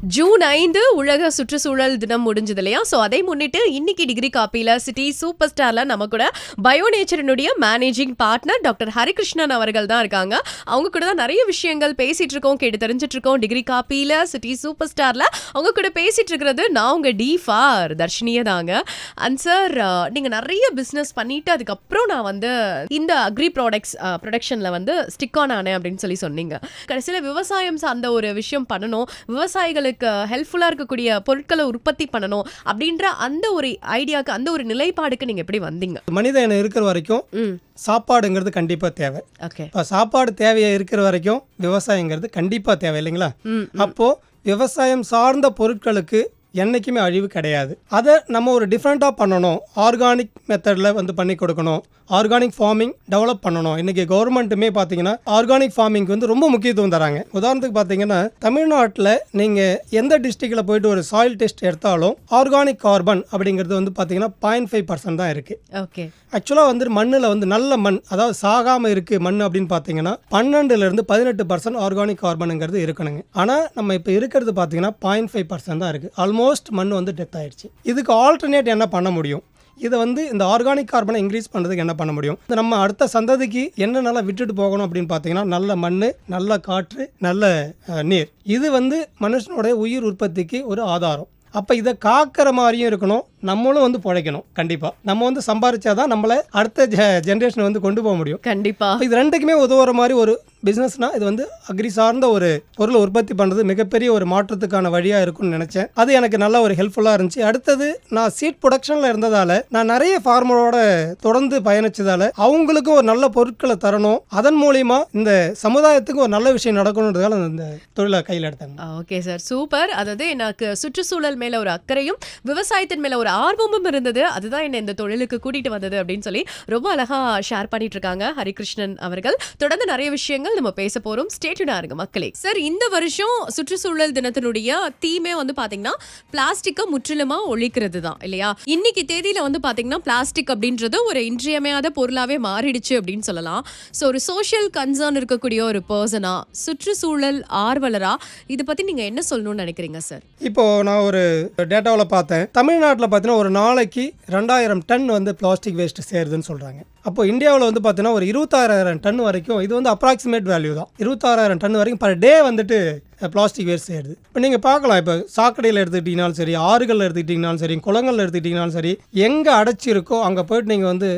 June ஐந்து உலக சுற்றுச்சூழல் தினம் முடிஞ்சது இல்லையா? ஸோ அதை முன்னிட்டு இன்னைக்கு டிகிரி காப்பியில் சிட்டி சூப்பர் ஸ்டாரில் நம்ம கூட பயோ நேச்சரினுடைய மேனேஜிங் பார்ட்னர் டாக்டர் ஹரிகிருஷ்ணன் அவர்கள் தான் இருக்காங்க. அவங்க கூட தான் நிறைய விஷயங்கள் பேசிட்டு இருக்கோம் கேட்டு தெரிஞ்சிட்டு இருக்கோம். டிகிரி காப்பியில் சிட்டி சூப்பர் ஸ்டாரில் அவங்க கூட பேசிட்டு இருக்கிறது நான் உங்கள் டி ஃபார் தர்ஷினியே தாங்க. அண்ட் சார் நீங்கள் நிறைய பிஸ்னஸ் பண்ணிட்டு அதுக்கப்புறம் நான் வந்து இந்த அக்ரி ப்ராடக்ட்ஸ் ப்ரொடக்ஷனில் வந்து ஸ்டிக் ஆன் ஆனேன் அப்படின்னு சொல்லி சொன்னீங்க. கடைசியில் விவசாயம் சார்ந்த ஒரு விஷயம் பண்ணணும். விவசாயிகளுக்கு ஹெல்ப்ஃபுல்லாக இருக்கக்கூடிய பொருட்களை உற்பத்தி பண்ணணும் அப்படின்ற அந்த ஒரு ஐடியாக்கு அந்த ஒரு நிலைப்பாடுக்கு நீங்கள் எப்படி வந்தீங்க? மனிதன் இருக்கிற வரைக்கும் சாப்பாடுங்கிறது கண்டிப்பாக தேவை. ஓகே இப்போ சாப்பாடு தேவையாக இருக்கிற வரைக்கும் விவசாயங்கிறது கண்டிப்பாக தேவை இல்லைங்களா? அப்போது விவசாயம் சார்ந்த பொருட்களுக்கு என்றைக்குமே அழிவு கிடையாது. அதை நம்ம ஒரு டிஃப்ரெண்ட்டாக பண்ணணும். ஆர்கானிக் மெத்தடில் வந்து பண்ணி கொடுக்கணும். ஆர்கானிக் ஃபார்மிங் டெவலப் பண்ணணும். இன்றைக்கி கவர்மெண்ட்டுமே பார்த்தீங்கன்னா ஆர்கானிக் ஃபார்மிங்க்கு வந்து ரொம்ப முக்கியத்துவம் தராங்க. உதாரணத்துக்கு பார்த்தீங்கன்னா தமிழ்நாட்டில் நீங்கள் எந்த டிஸ்ட்ரிக்டில் போயிட்டு ஒரு சாயில் டெஸ்ட் எடுத்தாலும் ஆர்கானிக் கார்பன் அப்படிங்கிறது வந்து பார்த்தீங்கன்னா பாயிண்ட் ஃபைவ் பர்சன்ட் தான் இருக்குது ஓகே ஆக்சுவலாக வந்து மண்ணில் வந்து நல்ல மண் அதாவது சாகாமல் இருக்குது மண் அப்படின்னு பார்த்தீங்கன்னா பன்னெண்டுலேருந்து பதினெட்டு பர்சன்ட் ஆர்கானிக் கார்பனுங்கிறது இருக்கணுங்க. ஆனால் நம்ம இப்போ இருக்கிறது பார்த்தீங்கன்னா பாயிண்ட் ஃபைவ் பர்சன்ட் தான் இருக்குது ஆல்மோஸ்ட் மண் வந்து டெத் ஆயிடுச்சு. இதுக்கு ஆல்டர்னேட் என்ன பண்ண முடியும்? இதை வந்து இந்த ஆர்கானிக் கார்பனை இன்க்ரீஸ் பண்ணுறதுக்கு என்ன பண்ண முடியும்? இது நம்ம அடுத்த சந்ததிக்கு என்னென்னலாம் விட்டுட்டு போகணும் அப்படின்னு பார்த்தீங்கன்னா நல்ல மண் நல்ல காற்று நல்ல நீர். இது வந்து மனுஷனுடைய உயிர் உற்பத்திக்கு ஒரு ஆதாரம். அப்போ இதை காக்கிற மாதிரியும் இருக்கணும் நம்மளும் வந்து பிழைக்கணும். கண்டிப்பாக நம்ம வந்து சம்பாரிச்சாதான் நம்மளை அடுத்த ஜென்ரேஷன் வந்து கொண்டு போக முடியும். கண்டிப்பா. அப்ப இது ரெண்டுக்குமே உதவுற மாதிரி ஒரு பிஸ்னஸ்னால் இது வந்து அக்ரி சார்ந்த ஒரு பொருளை உற்பத்தி பண்ணுறது மிகப்பெரிய ஒரு மாற்றத்துக்கான வழியாக இருக்கும்னு நினச்சேன். அது எனக்கு நல்ல ஒரு ஹெல்ப்ஃபுல்லாக இருந்துச்சு. அடுத்தது நான் சீட் ப்ரொடக்ஷனில் இருந்ததால் நான் நிறைய ஃபார்மரோட தொடர்ந்து பயணிச்சதால் அவங்களுக்கும் ஒரு நல்ல பொருட்களை தரணும். அதன் மூலிமா இந்த சமுதாயத்துக்கு ஒரு நல்ல விஷயம் நடக்கணுன்றதால இந்த தொழிலை கையில் எடுத்தாங்க ஓகே சார் சூப்பர். அதாவது எனக்கு சுற்றுச்சூழல் மேல ஒரு அக்கறையும் விவசாயத்தின் மேல ஒரு ஆர்வமும் இருந்தது. அதுதான் என்ன இந்த தொழிலுக்கு கூட்டிட்டு வந்தது அப்படின்னு சொல்லி ரொம்ப அழகா ஷேர் பண்ணிட்டு இருக்காங்க ஹரிகிருஷ்ணன் அவர்கள். தொடர்ந்து நிறைய விஷயங்கள் நம்ம பேச போறோம். ஸ்டேட்யூனா இருங்க மக்களே. சார் இந்த வருஷம் சுற்றுச்சூழல் தினத்தினுடைய தீமே வந்து பாத்தீங்கன்னா பிளாஸ்டிக்கை முற்றிலுமா ஒழிக்கிறது தான் இல்லையா? இன்னைக்கு தேதியில வந்து பாத்தீங்கன்னா பிளாஸ்டிக் அப்படின்றது ஒரு இன்றியமையாத பொருளாவே மாறிடுச்சு அப்படின்னு சொல்லலாம். ஸோ ஒரு சோஷியல் கன்சர்ன் இருக்கக்கூடிய ஒரு பர்சனா சுற்றுச்சூழல் ஆர்வலரா இதை பத்தி நீங்க என்ன சொல்லணும்னு நினைக்கிறீங்க சார் இப்போ நான் ஒரு டேட்டாவில் பார்த்தேன். தமிழ்நாட்டில் பார்த்தீங்கன்னா ஒரு நாளைக்கு ரெண்டாயிரம் டன் வந்து பிளாஸ்டிக் வேஸ்ட் சேருதுன்னு சொல்கிறாங்க அப்போ இந்தியாவில் வந்து பார்த்தீங்கன்னா ஒரு இருபத்தாறாயிரம் டன் வரைக்கும் இது வந்து அப்ராக்சிமேட் வேல்யூ தான். இருபத்தாறாயிரம் டன் வரைக்கும் பர் டே வந்துட்டு பிளாஸ்டிக் வேஸ்ட் சேருது. இப்போ நீங்கள் பார்க்கலாம் இப்போ சாக்கடையில் எடுத்துக்கிட்டிங்கனாலும் சரி ஆறுகளில் எடுத்துக்கிட்டிங்கனாலும் சரி குளங்களில் எடுத்துக்கிட்டிங்கனாலும் சரி எங்கே அடைச்சிருக்கோ அங்கே போயிட்டு நீங்கள் வந்து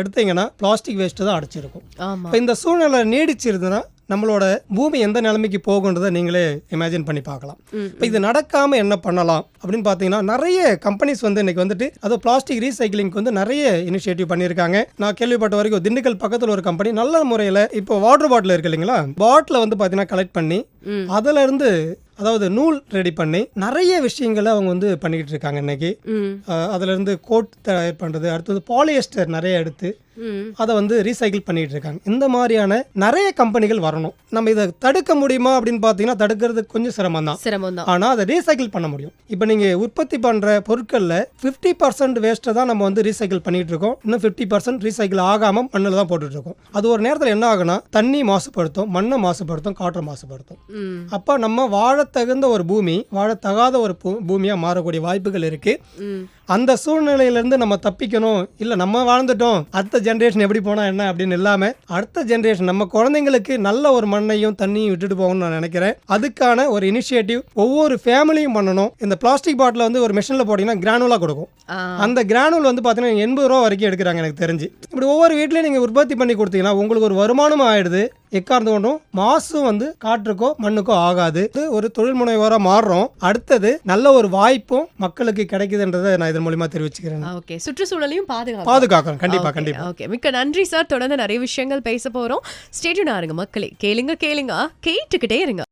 எடுத்தீங்கன்னா பிளாஸ்டிக் வேஸ்ட்டு தான் அடைச்சிருக்கும். இப்போ இந்த சூழ்நிலை நீடிச்சிருந்ததுன்னா நம்மளோட பூமி எந்த நிலைமைக்கு போகுன்றதை நீங்களே இமேஜின் பண்ணி பார்க்கலாம். இப்போ இது நடக்காமல் என்ன பண்ணலாம் அப்படின்னு பார்த்தீங்கன்னா நிறைய கம்பெனிஸ் வந்து இன்னைக்கு வந்துட்டு அது பிளாஸ்டிக் ரீசைக்கிளிங்க்கு வந்து நிறைய இனிஷியேட்டிவ் பண்ணியிருக்காங்க. நான் கேள்விப்பட்ட வரைக்கும் திண்டுக்கல் பக்கத்தில் ஒரு கம்பெனி நல்ல முறையில் இப்போ வாட்டர் பாட்டில் இருக்கு இல்லைங்களா? பாட்டிலை வந்து பார்த்தீங்கன்னா கலெக்ட் பண்ணி ம். அதாவது நூல் ரெடி பண்ணி நிறைய விஷயங்களை அவங்க வந்து பண்ணிக்கிட்டு இருக்காங்க இன்னைக்கு. ம், அஹ் அதுல இருந்து கோட் தயார் பண்ணுறது அடுத்தது பாலியஸ்டர் நிறைய எடுத்து. அதை வந்து ரீசைக்கிள் பண்ணிட்டு இருக்காங்க. இந்த மாதிரியான நிறைய கம்பெனிகள் வரணும். நம்ம இதை தடுக்க முடியுமா அப்படின்னு பார்த்தீங்கன்னா தடுக்கிறது கொஞ்சம் சிரமம் தான் சிரமம் தான் ஆனால் அதை ரீசைக்கிள் பண்ண முடியும். இப்போ நீங்கள் உற்பத்தி பண்ணுற பொருட்களில் ஃபிஃப்டி பர்சன்ட் வேஸ்ட்டை தான் நம்ம வந்து ரீசைக்கிள் பண்ணிட்டு இருக்கோம். இன்னும் ஃபிஃப்டி பர்சன்ட் ரீசைக்கிள் ஆகாமல் மண்ணில் தான் போட்டுட்டு இருக்கோம். அது ஒரு நேரத்தில் என்ன ஆகுனா தண்ணி மாசுபடுத்தும் மண்ணை மாசுபடுத்தும் காற்றை மாசுபடுத்தும். அப்போ நம்ம வாழத்தகுந்த ஒரு பூமி வாழத்தகாத ஒரு பூ- பூமியா மாறக்கூடிய வாய்ப்புகள் இருக்கு. ம். அந்த சூழ்நிலையிலேருந்து நம்ம தப்பிக்கணும். இல்லை நம்ம வாழ்ந்துட்டோம். அடுத்த ஜென்ரேஷன் எப்படி போனால் என்ன அப்படின்னு இல்லாமல் அடுத்த ஜென்ரேஷன் நம்ம குழந்தைங்களுக்கு நல்ல ஒரு மண்ணையும் தண்ணியும் விட்டுட்டு போகணும்னு நான் நினைக்கிறேன். அதுக்கான ஒரு இனிஷியேட்டிவ் ஒவ்வொரு ஃபேமிலியும் பண்ணணும். இந்த பிளாஸ்டிக் பாட்டில் வந்து ஒரு மிஷினில் போட்டிங்கன்னா கிரானுலாக கொடுக்கும். அந்த கிரானுல் வந்து பார்த்தீங்கன்னா எண்பது ரூபா வரைக்கும் எடுக்கிறாங்க எனக்கு தெரிஞ்சு. இப்படி ஒவ்வொரு வீட்லையும் நீங்கள் உற்பத்தி பண்ணி கொடுத்தீங்கன்னா உங்களுக்கு ஒரு வருமானமும் ஆயிடுது. எக்கார்ந்து கொண்டும் மாசும் வந்து காற்றுக்கோ மண்ணுக்கோ ஆகாது. இது ஒரு தொழில் முனைவோராக மாறுறோம். அடுத்தது நல்ல ஒரு வாய்ப்பும் மக்களுக்கு கிடைக்குதுன்றதை நான் இதன் மூலியமா தெரிவிச்சுக்கிறேன். ஓகே. சுற்றுச்சூழலையும் பாதுகாப்பு பாதுகாக்கணும். கண்டிப்பா கண்டிப்பா. ஓகே. மிக்க நன்றி சார். தொடர்ந்து நிறைய விஷயங்கள் பேச போறோம். ஸ்டேட்யூனா இருங்க மக்களே. கேளுங்க கேளுங்க. கேட்டுக்கிட்டே இருங்க.